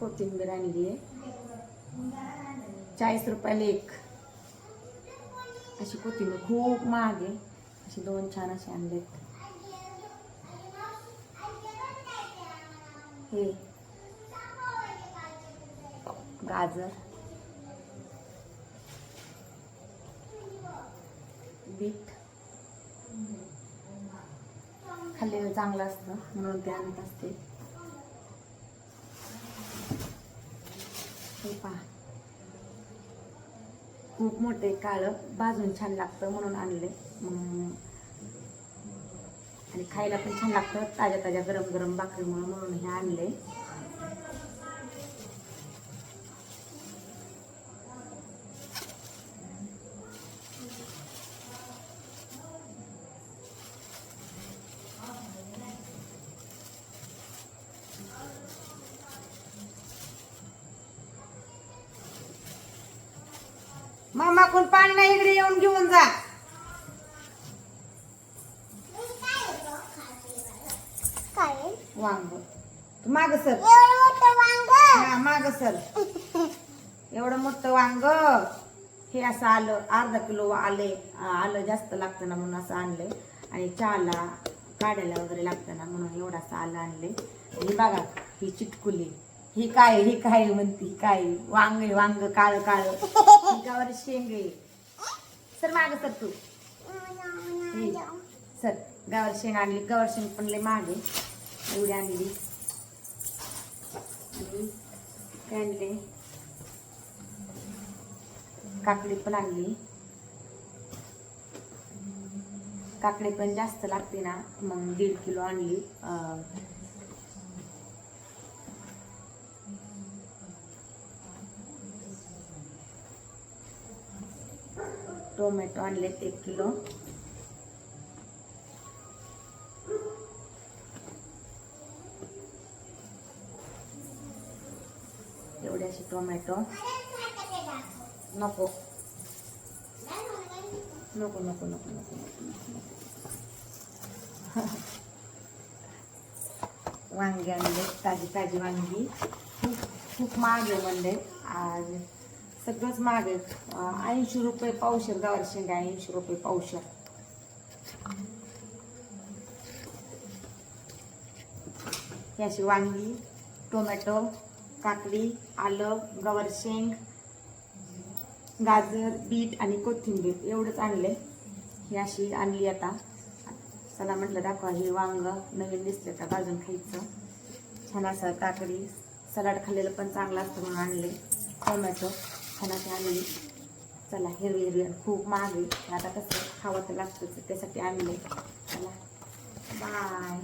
कोथिंबीर आणली आहे. चाळीस रुपयाला एक. अशी कोथिंबीर खूप महाग आहे. अशी दोन छान असे आणलेत. हे. गाजर. बीट. खाल्लेलं चांगलं असतं म्हणून ते आणत असते. हे पहा खूप मोठे काळं भाजून छान लागतं म्हणून आणले आणि खायला पण छान लागतं. ताज्या ताज्या गरम गरम भाकरीमुळे म्हणून हे आणले मामा कोण पाणी नाही इकडे येऊन घेऊन जा. वांग. तू माग सर वांग हा माग सर एवढं मोठं वांग. हे असं आलं अर्धा किलो आले आलं जास्त लागतं ना म्हणून असं आणलंय आणि चहाला काढायला वगैरे लागतं ना म्हणून एवढं असं आलं आणले. आणि बघा ही चिटकुली. ही काय ही काय म्हणती काय वांग आहे, वांग काळ काळ. गावावर शेंग सर माग सर तू. हे, सर गावर शेंग आणली. गावर शेंग पण लय मागे एवढी आणली. आणि काय आणले काकडी पण आणली. काकडी पण जास्त लागते ना मग दीड किलो आणली. अं, टोमॅटो आणलेत एक किलो. एवढे असे टोमॅटो. नको. नको नको नको नको नको वांगी आणले ताजी ताजी वांगी. खूप खूप महाग आहे म्हणले. आज सगळंच महाग आहे. ऐंशी रुपये पावशेर गवार शेंगा ऐंशी रुपये पावशेर. याची वांगी टोमॅटो काकडी आलं गवार शेंग गाजर बीट आणि कोथिंबीर एवढंच आणले ही अशी आणली आता. चला म्हटलं दाखवा हे वांग नवीन दिसले का भाजून खायचं. छान असं काकडी सलाड खाल्लेलं पण चांगलं असतं म्हणून आणले टोमॅटो. खाण्याची आणली चला हिरवी हिरवी खूप महागली आता कसं खावं तर लागतं त्यासाठी आणले चला बाय